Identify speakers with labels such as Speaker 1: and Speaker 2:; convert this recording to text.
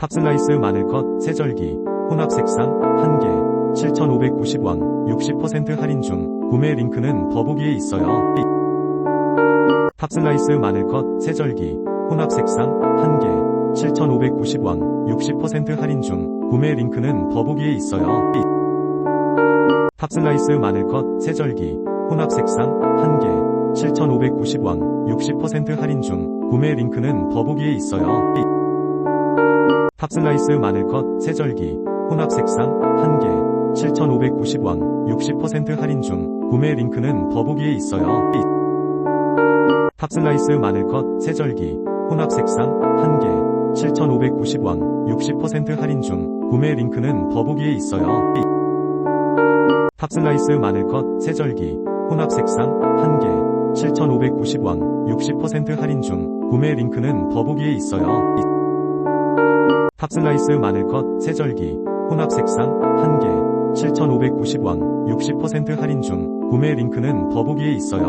Speaker 1: 탑슬라이스 마늘컷 세절기 혼합 색상 1개 7,590원 60% 할인 중 구매 링크는 더보기에 있어요. 탑슬라이스 마늘컷 세절기 혼합 색상 1개 7,590원 60% 할인 중 구매 링크는 더보기에 있어요. 탑슬라이스 마늘컷 세절기 혼합 색상 1개 7,590원 60% 할인 중 구매 링크는 더보기에 있어요. 탑슬라이스 마늘컷 세절기 혼합 색상 1개 7,590원 60% 할인 중 구매 링크는 더보기에 있어요. 탑슬라이스 마늘컷 세절기 혼합 색상 1개 7,590원 60% 할인 중 구매 링크는 더보기에 있어요. 탑슬라이스 마늘컷 세절기 혼합 색상 1개 7,590원 60% 할인 중 구매 링크는 더보기에 있어요. 탑슬라이스 마늘컷 세절기 혼합 색상 1개 7,590원 60% 할인 중 구매 링크는 더보기에 있어요.